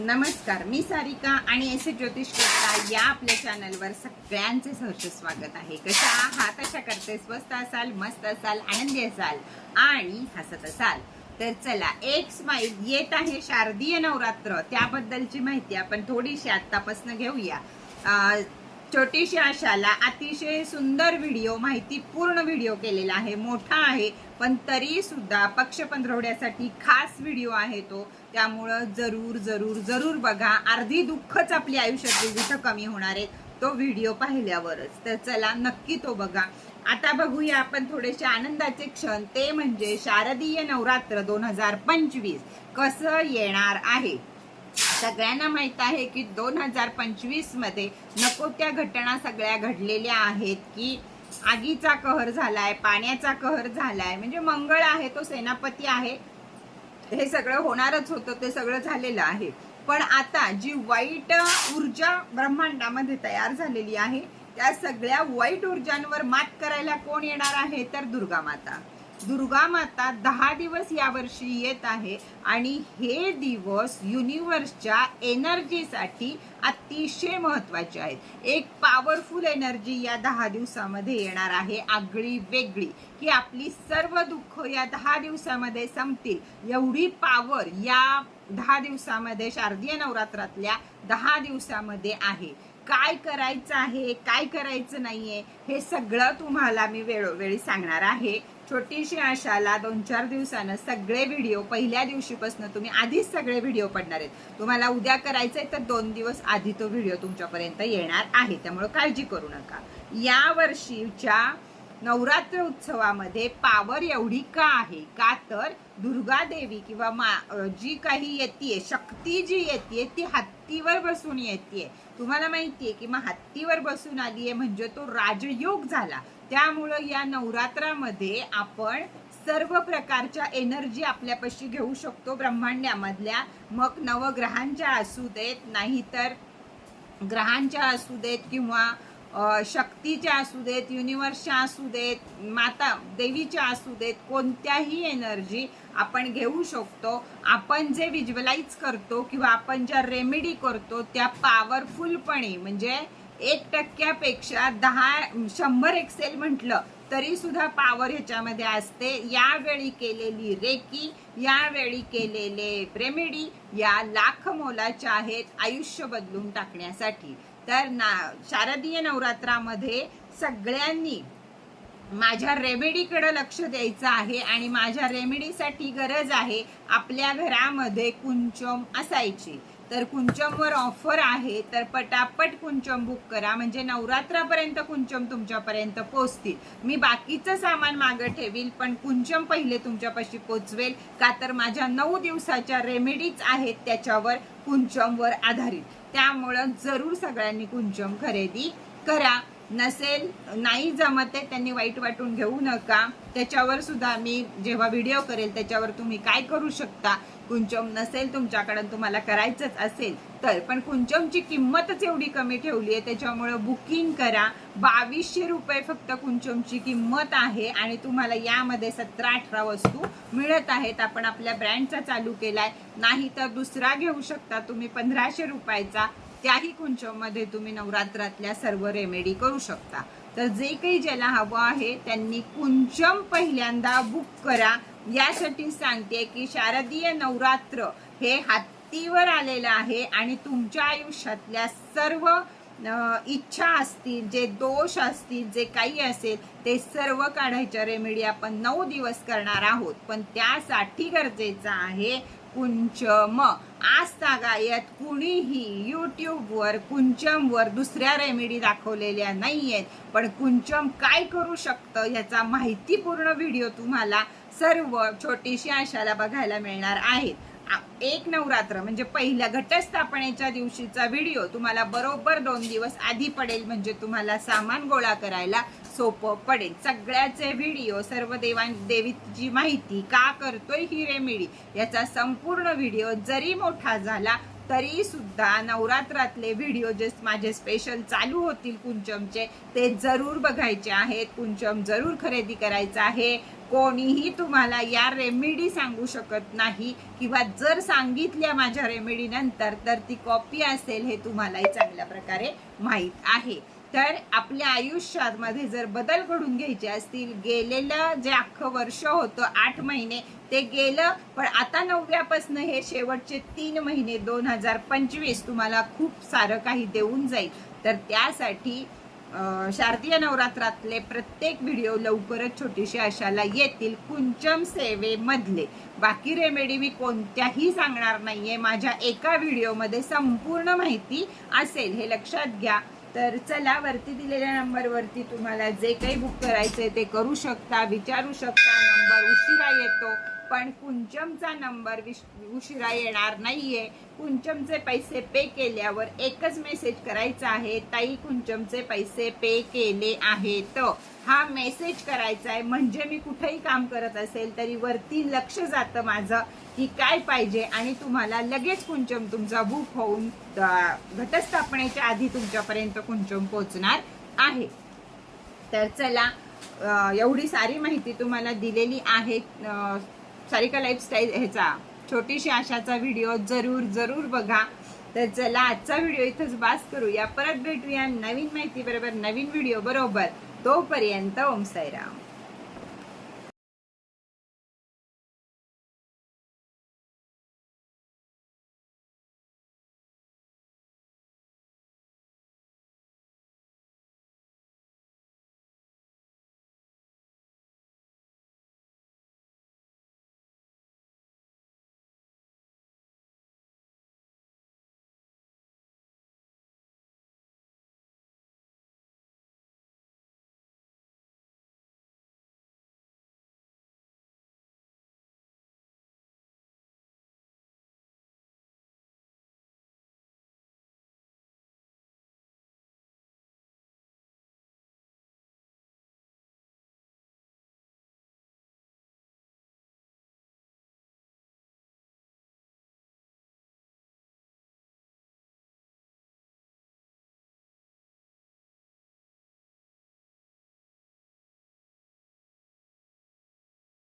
नमस्कार मी सारिका आणि एस ज्योतिष करता या आपल्या चॅनलवर सगळ्यांचे सहर्ष स्वागत आहे. कशा आहात? अशा करते स्वस्त असाल? मस्त असाल? आनंदी असाल? आणि हसत असाल? तर चला एक स्माईल येत आहे शारदीय नवरात्र. त्याबद्दलची माहिती आपण थोडीशी आतापासून घेऊया. छोटीशी आशाला अतिशय सुंदर व्हिडिओ माहिती पूर्ण व्हिडिओ केलेला आहे. मोठा आहे पण तरी सुद्धा पक्ष पंधरवड्यासाठी खास व्हिडिओ आहे तो. त्यामुळं जरूर जरूर जरूर बघा. अर्धी दुःखच आपली आयुष्यातली जिथं कमी होणार आहे तो व्हिडिओ पाहिल्यावरच. तर चला नक्की तो बघा. आता बघूया आपण थोडेसे आनंदाचे क्षण. ते म्हणजे शारदीय नवरात्र दोन हजार पंचवीस. कसं येणार आहे? सगळ्यांना माहीत आहे की दोन हजार पंचवीसमध्ये नको त्या घटना सगळ्या घडलेल्या आहेत की आगीचा कहर झालाय पाण्याचा कहर झालाय. म्हणजे मंगळ आहे तो सेनापती आहे. हे सगळं होणारच होतं ते सगळं झालेलं आहे. पण आता जी वाईट ऊर्जा ब्रह्मांडामध्ये तयार झालेली आहे त्या सगळ्या वाईट ऊर्जांवर मात करायला कोण येणार आहे? तर दुर्गा माता. दुर्गा माता दहा दिवस यावर्षी येत आहे आणि हे दिवस युनिव्हर्सच्या एनर्जीसाठी अतिशय महत्त्वाचे आहेत. एक पॉवरफुल एनर्जी या दहा दिवसामध्ये येणार आहे आगळी वेगळी. की आपली सर्व दुःख या दहा दिवसामध्ये संपतील. एवढी पॉवर या दहा दिवसामध्ये शारदीय नवरात्रातल्या दहा दिवसामध्ये आहे. काय करायचं आहे काय करायचं नाहीये हे सगळं तुम्हाला मी वेळोवेळी सांगणार आहे. छोटीशी आशाला दोन चार दिवसानं सगळे व्हिडिओ पहिल्या दिवशीपासून तुम्ही आधीच सगळे व्हिडिओ पडणार आहेत. तुम्हाला उद्या करायचंय तर दोन दिवस आधी तो व्हिडिओ तुमच्यापर्यंत येणार आहे त्यामुळे काळजी करू नका. या वर्षीच्या नवरात्र उत्सवामध्ये पावर एवढी का आहे? का तर दुर्गा देवी किंवा मा जी काही येते शक्ती जी येते ती हत्तीवर बसून येते तुम्हाला माहितीये की मग हत्तीवर बसून आलीये म्हणजे तो राजयोग झाला. त्यामुळं या नवरात्रामध्ये आपण सर्व प्रकारच्या एनर्जी आपल्यापाशी घेऊ शकतो ब्रह्मांड्यामधल्या मग नवग्रहांच्या असू देत नाहीतर ग्रहांच्या असू देत किंवा शक्तीच्या असू देत युनिवर्सच्या असू देत माता देवीच्या असू देत कोणत्याही एनर्जी आपण घेऊ शकतो. आपण जे विज्युअलाइज करतो किंवा आपण ज्या रेमेडी करतो त्या पॉवरफुलपणे म्हणजे एक टक्क्यापेक्षा दहा शंभर एक्सेल म्हटलं तरी सुद्धा पॉवर ह्याच्यामध्ये असते. यावेळी केलेली रेकी यावेळी केलेले रेमेडी या लाख मोलाच्या आहेत आयुष्य बदलून टाकण्यासाठी. तर ना शारदीय नवरात्रामध्ये सगळ्यांनी माझ्या रेमेडीकडं लक्ष द्यायचं आहे आणि माझ्या रेमेडीसाठी गरज आहे आपल्या घरामध्ये कुंचम असायची. तर कुंचमवर ऑफर आहे तर पटापट कुंचम बुक करा. म्हणजे नवरात्रापर्यंत कुंचम तुमच्यापर्यंत पोचतील मी बाकीचं सामान मागं ठेवील पण कुंचम पहिले तुमच्यापाशी पोचवेल. का तर माझ्या नऊ दिवसाच्या रेमेडीज आहेत त्याच्यावर कुंचमवर आधारित. त्यामुळं जरूर सगळ्यांनी कुंचम खरेदी करा. नसेल नाही जमत आहे त्यांनी वाईट वाटून घेऊ नका. त्याच्यावर सुद्धा मी जेव्हा व्हिडिओ करेल त्याच्यावर तुम्ही काय करू शकता? कुंचम नसेल तुमच्याकडं तुम्हाला करायचंच असेल तर. पण कुंचमची किंमतच एवढी कमी ठेवली आहे त्याच्यामुळं बुकिंग करा. बावीसशे रुपये फक्त कुंचमची किंमत आहे आणि तुम्हाला यामध्ये सतरा अठरा वस्तू मिळत आहेत. आपण आपल्या ब्रँडचा चालू केलाय. नाही तर दुसरा घेऊ शकता तुम्ही पंधराशे रुपयाचा. त्याही कुंचममध्ये तुम्ही नवरात्रातल्या सर्व रेमेडी करू शकता. तर जे काही ज्याला हवं आहे त्यांनी कुंचम पहिल्यांदा बुक करा. यासाठी सांगते की शारदीय नवरात्र हे हत्तीवर आलेलं आहे आणि तुमच्या आयुष्यातल्या सर्व इच्छा असतील जे दोष असतील जे काही असेल ते सर्व काढायच्या रेमेडी आपण नऊ दिवस करणार आहोत. पण त्यासाठी गरजेचं आहे कुंचम. आज तागायत कुणीही युट्यूबवर कुंचमवर दुसऱ्या रेमेडी दाखवलेल्या नाहीयेत. पण कुंचम काय करू शकतं याचा माहितीपूर्ण व्हिडिओ तुम्हाला सर्व छोटीशी आशाला बघायला मिळणार आहेत. एक नवरात्र म्हणजे पहिल्या घटस्थापनेच्या दिवशीचा व्हिडिओ तुम्हाला बरोबर दोन दिवस आधी पडेल म्हणजे तुम्हाला सामान गोळा करायला सोपं पडेल. सगळ्याचे व्हिडिओ सर्व देवां देवीची माहिती का करतोय ही रेमेडी याचा संपूर्ण व्हिडिओ जरी मोठा झाला तरी सुद्धा नवरात्रातले व्हिडिओ जे माझे स्पेशल चालू होतील कुंचमचे ते जरूर बघायचे आहेत. कुंचम जरूर खरेदी करायचं आहे. कोणीही तुम्हाला या रेमेडी सांगू शकत नाही किंवा जर सांगितल्या माझ्या रेमेडीनंतर तर ती कॉपी असेल हे तुम्हालाही चांगल्या प्रकारे माहीत आहे. तर आपल्या आयुष्यामध्ये जर बदल घडून घ्यायचे असतील गेलेलं जे अख्खं वर्ष होतं आठ महिने ते गेलं पण आता नवव्यापासनं हे शेवटचे तीन महिने दोन हजार पंचवीस तुम्हाला खूप सारं काही देऊन जाईल. तर त्यासाठी शारदीय नवरात्रातले प्रत्येक व्हिडिओ लवकरच छोटीशी अशाला येतील. कुंचम सेवेमधले. बाकी रेमेडी मी कोणत्याही सांगणार नाहीये. माझ्या एका व्हिडिओमध्ये संपूर्ण माहिती असेल. हे लक्षात घ्या. तर चला वरती दिलेल्या नंबरवरती तुम्हाला जे काही बुक करायचं आहे ते करू शकता विचारू शकता नंबर उशिरा येतो. पण कुंचमचा नंबर विश- उशिरा येणार नाहीये. कुंचमचे पैसे पे केल्यावर एकच मेसेज करायचा आहे ताई कुंचमचे पैसे पे केले आहेत. हा मेसेज करायचा आहे म्हणजे मी कुठेही काम करत असेल तरी वरती लक्ष जातं माझं की काय पाहिजे आणि तुम्हाला लगेच कुंचम तुमचा बुक होऊन घटस्थापनेच्या आधी तुमच्यापर्यंत कुंचम पोहोचणार आहे. तर चला एवढी सारी माहिती तुम्हाला दिलेली आहे सारिका लाईफस्टाईल ह्याचा. छोटीशी आशाचा व्हिडिओ जरूर जरूर बघा. तर चला आजचा व्हिडिओ इथंच बास करूया. परत भेटूया नवीन माहिती बरोबर नवीन व्हिडिओ बरोबर. तोपर्यंत ओम साईराम.